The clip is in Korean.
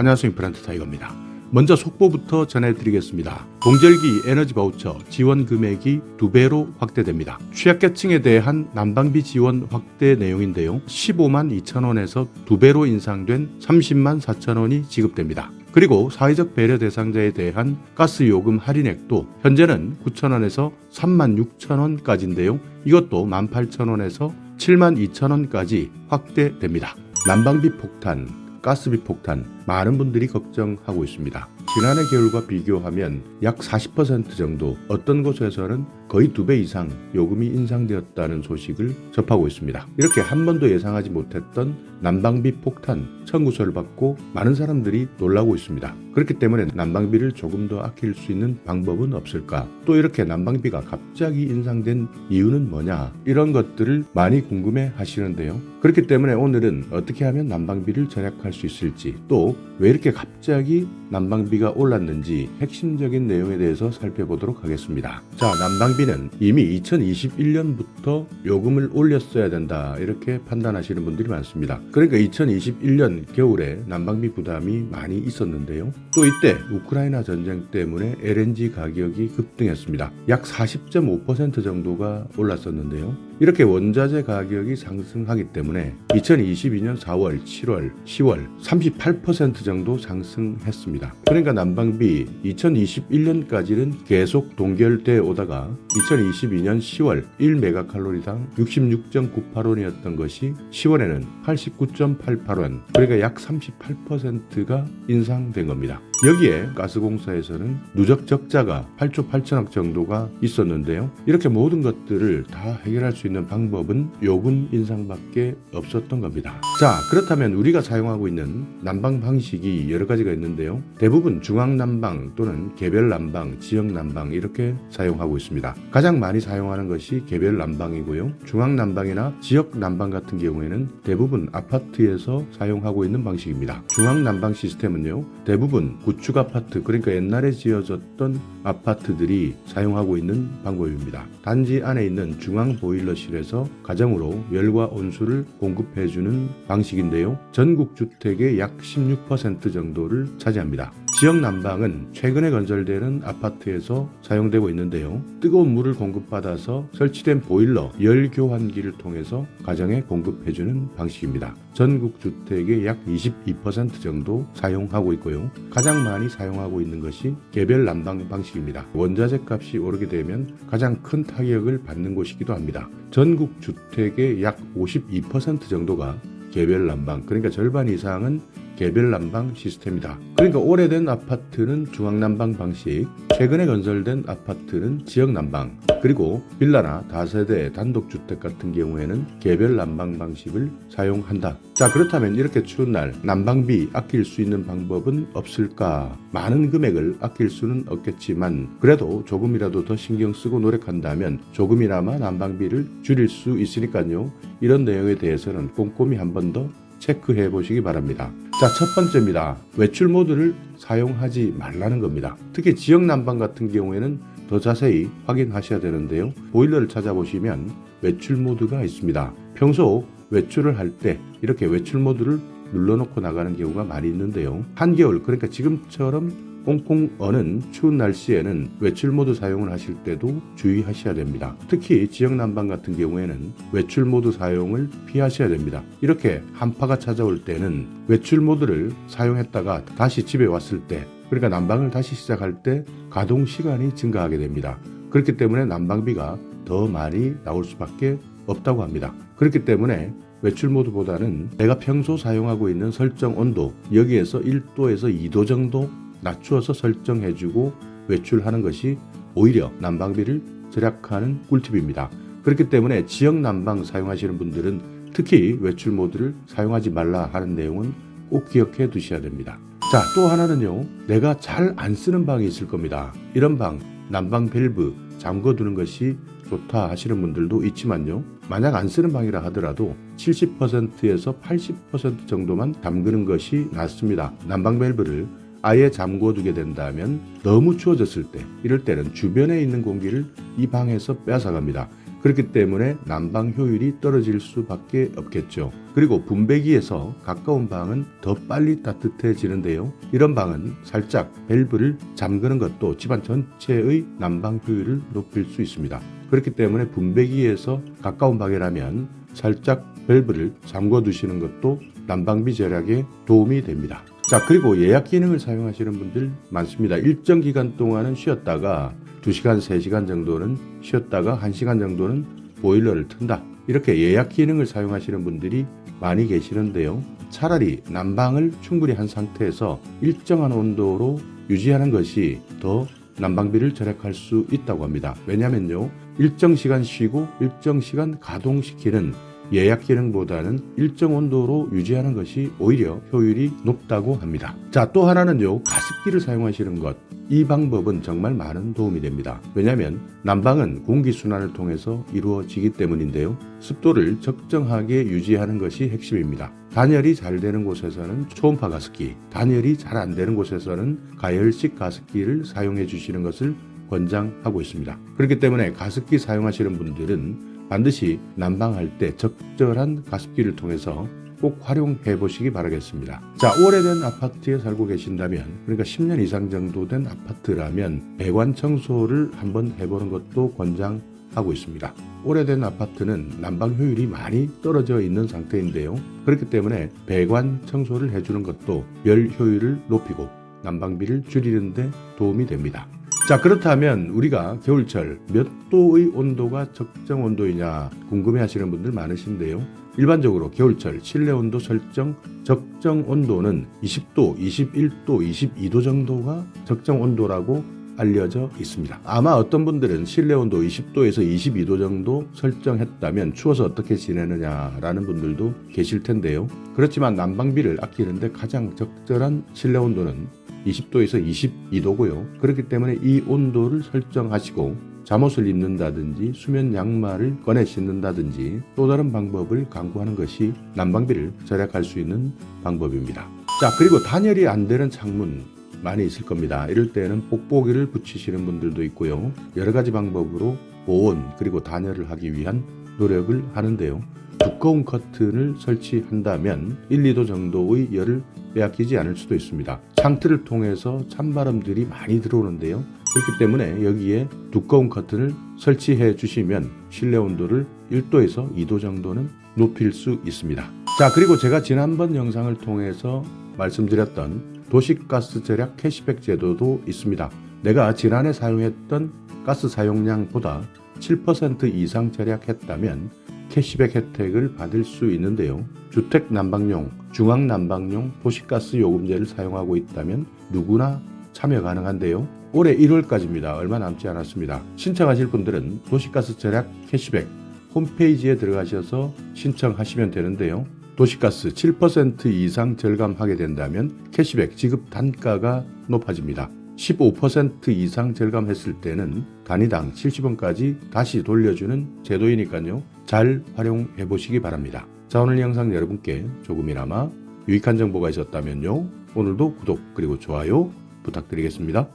안녕하세요. 임플란트 타이거입니다. 먼저 속보부터 전해드리겠습니다. 동절기 에너지 바우처 지원 금액이 두 배로 확대됩니다. 취약계층에 대한 난방비 지원 확대 내용인데요. 15만 2천 원에서 두 배로 인상된 30만 4천 원이 지급됩니다. 그리고 사회적 배려 대상자에 대한 가스 요금 할인액도 현재는 9천 원에서 3만 6천 원까지인데요. 이것도 1만 8천 원에서 7만 2천 원까지 확대됩니다. 난방비 폭탄, 가스비 폭탄 많은 분들이 걱정하고 있습니다. 지난해 겨울과 비교하면 약 40% 정도 어떤 곳에서는 거의 두 배 이상 요금이 인상되었다는 소식을 접하고 있습니다. 이렇게 한 번도 예상하지 못했던 난방비 폭탄 청구서를 받고 많은 사람들이 놀라고 있습니다. 그렇기 때문에 난방비를 조금 더 아낄 수 있는 방법은 없을까? 또 이렇게 난방비가 갑자기 인상된 이유는 뭐냐? 이런 것들을 많이 궁금해 하시는데요. 그렇기 때문에 오늘은 어떻게 하면 난방비를 절약할 수 있을지 또 왜 이렇게 갑자기 난방비가 올랐는지 핵심적인 내용에 대해서 살펴보도록 하겠습니다. 자, 난방비는 이미 2021년부터 요금을 올렸어야 된다. 이렇게 판단하시는 분들이 많습니다. 그러니까 2021년 겨울에 난방비 부담이 많이 있었는데요. 또 이때 우크라이나 전쟁 때문에 LNG 가격이 급등했습니다. 약 40.5% 정도가 올랐었는데요. 이렇게 원자재 가격이 상승하기 때문에 2022년 4월, 7월, 10월 38% 정도 상승했습니다. 그러니까 난방비 2021년까지는 계속 동결돼 오다가 2022년 10월 1메가칼로리당 66.98원이었던 것이 10월에는 89.88원, 그러니까 약 38%가 인상된 겁니다. 여기에 가스공사에서는 누적 적자가 8조 8천억 정도가 있었는데요. 이렇게 모든 것들을 다 해결할 수 있는 방법은 요금 인상밖에 없었던 겁니다. 자, 그렇다면 우리가 사용하고 있는 난방 방식이 여러 가지가 있는데요. 대부분 중앙 난방 또는 개별 난방, 지역 난방 이렇게 사용하고 있습니다. 가장 많이 사용하는 것이 개별 난방이고요. 중앙 난방이나 지역 난방 같은 경우에는 대부분 아파트에서 사용하고 있는 방식입니다. 중앙 난방 시스템은요. 대부분 구축 아파트 그러니까 옛날에 지어졌던 아파트들이 사용하고 있는 방법입니다. 단지 안에 있는 중앙 보일러실에서 가정으로 열과 온수를 공급해주는 방식인데요. 전국 주택의 약 16% 정도를 차지합니다. 지역 난방은 최근에 건설되는 아파트에서 사용되고 있는데요. 뜨거운 물을 공급받아서 설치된 보일러 열 교환기를 통해서 가정에 공급해주는 방식입니다. 전국 주택의 약 22% 정도 사용하고 있고요. 가장 많이 사용하고 있는 것이 개별 난방 방식입니다. 원자재 값이 오르게 되면 가장 큰 타격을 받는 곳이기도 합니다. 전국 주택의 약 52% 정도가 개별 난방, 그러니까 절반 이상은 개별 난방 시스템이다. 그러니까 오래된 아파트는 중앙 난방 방식, 최근에 건설된 아파트는 지역 난방, 그리고 빌라나 다세대 단독 주택 같은 경우에는 개별 난방 방식을 사용한다. 자, 그렇다면 이렇게 추운 날 난방비 아낄 수 있는 방법은 없을까? 많은 금액을 아낄 수는 없겠지만 그래도 조금이라도 더 신경 쓰고 노력한다면 조금이나마 난방비를 줄일 수 있으니까요. 이런 내용에 대해서는 꼼꼼히 한 번 더 체크해 보시기 바랍니다. 자, 첫 번째입니다. 외출 모드를 사용하지 말라는 겁니다. 특히 지역 난방 같은 경우에는 더 자세히 확인하셔야 되는데요. 보일러를 찾아보시면 외출 모드가 있습니다. 평소 외출을 할 때 이렇게 외출 모드를 눌러놓고 나가는 경우가 많이 있는데요. 한겨울, 그러니까 지금처럼 꽁꽁 어는 추운 날씨에는 외출 모드 사용을 하실 때도 주의하셔야 됩니다. 특히 지역 난방 같은 경우에는 외출 모드 사용을 피하셔야 됩니다. 이렇게 한파가 찾아올 때는 외출 모드를 사용했다가 다시 집에 왔을 때 그러니까 난방을 다시 시작할 때 가동 시간이 증가하게 됩니다. 그렇기 때문에 난방비가 더 많이 나올 수밖에 없다고 합니다. 그렇기 때문에 외출 모드보다는 내가 평소 사용하고 있는 설정 온도 여기에서 1도에서 2도 정도 낮추어서 설정해주고 외출하는 것이 오히려 난방비를 절약하는 꿀팁입니다. 그렇기 때문에 지역 난방 사용하시는 분들은 특히 외출 모드를 사용하지 말라 하는 내용은 꼭 기억해 두셔야 됩니다. 자, 또 하나는요. 내가 잘 안 쓰는 방이 있을 겁니다. 이런 방, 난방 밸브 잠궈 두는 것이 좋다 하시는 분들도 있지만요. 만약 안 쓰는 방이라 하더라도 70%에서 80% 정도만 잠그는 것이 낫습니다. 난방 밸브를 아예 잠궈 두게 된다면 너무 추워졌을 때 이럴 때는 주변에 있는 공기를 이 방에서 뺏어갑니다. 그렇기 때문에 난방 효율이 떨어질 수밖에 없겠죠. 그리고 분배기에서 가까운 방은 더 빨리 따뜻해지는데요. 이런 방은 살짝 밸브를 잠그는 것도 집안 전체의 난방 효율을 높일 수 있습니다. 그렇기 때문에 분배기에서 가까운 방이라면 살짝 밸브를 잠궈 두시는 것도 난방비 절약에 도움이 됩니다. 자, 그리고 예약 기능을 사용하시는 분들 많습니다. 일정 기간 동안은 쉬었다가 2시간, 3시간 정도는 쉬었다가 1시간 정도는 보일러를 튼다. 이렇게 예약 기능을 사용하시는 분들이 많이 계시는데요. 차라리 난방을 충분히 한 상태에서 일정한 온도로 유지하는 것이 더 난방비를 절약할 수 있다고 합니다. 왜냐면요. 일정 시간 쉬고 일정 시간 가동시키는 예약 기능보다는 일정 온도로 유지하는 것이 오히려 효율이 높다고 합니다. 자, 또 하나는요. 가습기를 사용하시는 것. 이 방법은 정말 많은 도움이 됩니다. 왜냐하면 난방은 공기순환을 통해서 이루어지기 때문인데요. 습도를 적정하게 유지하는 것이 핵심입니다. 단열이 잘 되는 곳에서는 초음파 가습기, 단열이 잘 안 되는 곳에서는 가열식 가습기를 사용해 주시는 것을 권장하고 있습니다. 그렇기 때문에 가습기 사용하시는 분들은 반드시 난방할 때 적절한 가습기를 통해서 꼭 활용해 보시기 바라겠습니다. 자, 오래된 아파트에 살고 계신다면, 그러니까 10년 이상 정도 된 아파트라면 배관 청소를 한번 해보는 것도 권장하고 있습니다. 오래된 아파트는 난방 효율이 많이 떨어져 있는 상태인데요. 그렇기 때문에 배관 청소를 해주는 것도 열 효율을 높이고 난방비를 줄이는데 도움이 됩니다. 자 그렇다면 우리가 겨울철 몇 도의 온도가 적정 온도이냐 궁금해 하시는 분들 많으신데요. 일반적으로 겨울철 실내 온도 설정 적정 온도는 20도, 21도, 22도 정도가 적정 온도라고 알려져 있습니다. 아마 어떤 분들은 실내 온도 20도에서 22도 정도 설정했다면 추워서 어떻게 지내느냐라는 분들도 계실 텐데요. 그렇지만 난방비를 아끼는데 가장 적절한 실내 온도는 20도에서 22도고요. 그렇기 때문에 이 온도를 설정하시고 잠옷을 입는다든지 수면 양말을 꺼내 신는다든지 또 다른 방법을 강구하는 것이 난방비를 절약할 수 있는 방법입니다. 자, 그리고 단열이 안 되는 창문 많이 있을 겁니다. 이럴 때는 뽁뽁이를 붙이시는 분들도 있고요. 여러 가지 방법으로 보온 그리고 단열을 하기 위한 노력을 하는데요. 두꺼운 커튼을 설치한다면 1, 2도 정도의 열을 빼앗기지 않을 수도 있습니다. 창틀을 통해서 찬바람들이 많이 들어오는데요. 그렇기 때문에 여기에 두꺼운 커튼을 설치해 주시면 실내 온도를 1도에서 2도 정도는 높일 수 있습니다. 자, 그리고 제가 지난번 영상을 통해서 말씀드렸던 도시가스 절약 캐시백 제도도 있습니다. 내가 지난해 사용했던 가스 사용량보다 7% 이상 절약했다면 캐시백 혜택을 받을 수 있는데요. 주택 난방용, 중앙 난방용 도시가스 요금제를 사용하고 있다면 누구나 참여 가능한데요. 올해 1월까지입니다. 얼마 남지 않았습니다. 신청하실 분들은 도시가스 절약 캐시백 홈페이지에 들어가셔서 신청하시면 되는데요. 도시가스 7% 이상 절감하게 된다면 캐시백 지급 단가가 높아집니다. 15% 이상 절감했을 때는 단위당 70원까지 다시 돌려주는 제도이니까요. 잘 활용해 보시기 바랍니다. 자, 오늘 영상 여러분께 조금이나마 유익한 정보가 있었다면요. 오늘도 구독 그리고 좋아요 부탁드리겠습니다.